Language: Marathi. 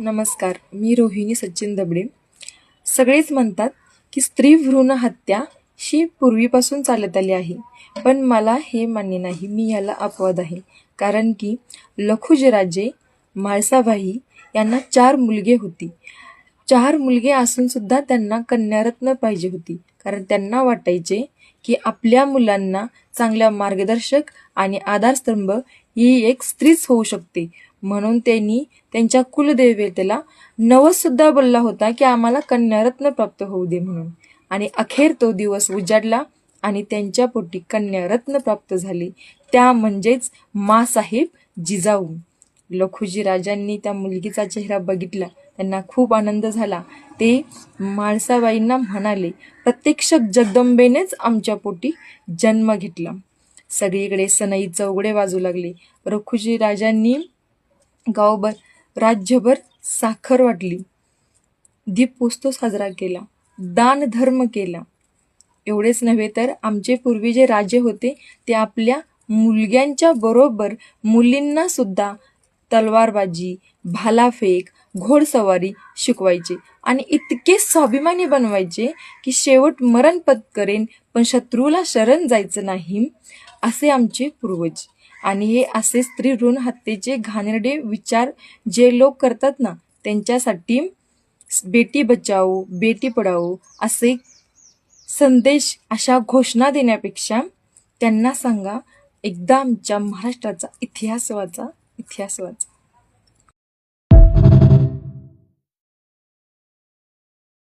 नमस्कार मी रोहिणी सचिन दबडे. सगळेच म्हणतात की स्त्री भ्रूण हत्या ही पूर्वीपासून चालत आली आहे. पण मला हे मान्य नाही मी याला अपवाद आहे. कारण की लखुजराजे म्हाळसाबाई यांना चार मुलगे होती. चार मुलगे असूनसुद्धा त्यांना कन्यारत्न पाहिजे होती. कारण त्यांना वाटायचे की आपल्या मुलांना चांगल्या मार्गदर्शक आणि आधारस्तंभ ही एक स्त्रीच होऊ शकते. म्हणून त्यांनी त्यांच्या कुलदेवतेला नवससुद्धा बोलला होता की आम्हाला कन्यारत्न प्राप्त होऊ दे म्हणून. आणि अखेर तो दिवस उजाडला आणि त्यांच्या पोटी कन्यारत्न प्राप्त झाले. त्या म्हणजेच मासाहेब जिजाऊ. लखुजी राजांनी त्या मुलगीचा चेहरा बघितला. त्यांना खूप आनंद झाला. ते म्हाळसाबाईंना म्हणाले प्रत्यक्ष जगदंबेनेच आमच्या पोटी जन्म घेतला. सगळीकडे सनई चौघडे वाजू लागले. रखुजी राजांनी गावभर राज्यभर साखर वाटली. दीपोत्सव साजरा केला. दान धर्म केला. एवढेच नव्हे तर आमचे पूर्वी जे राजे होते ते आपल्या मुलग्यांच्या बरोबर मुलींना सुद्धा तलवारबाजी भालाफेक घोडसवारी शिकवायचे आणि इतके स्वाभिमानी बनवायचे की शेवट मरण पत्करेन पण शत्रूला शरण जायचं नाही असे आमचे पूर्वज. आणि हे असे स्त्री ऋण हत्येचे घाणेरडे विचार जे लोक करतात ना त्यांच्यासाठी बेटी बचाओ बेटी पडाओ असे संदेश अशा घोषणा देण्यापेक्षा त्यांना सांगा एकदा आमच्या महाराष्ट्राचा इतिहास वाचा इतिहास वाचा.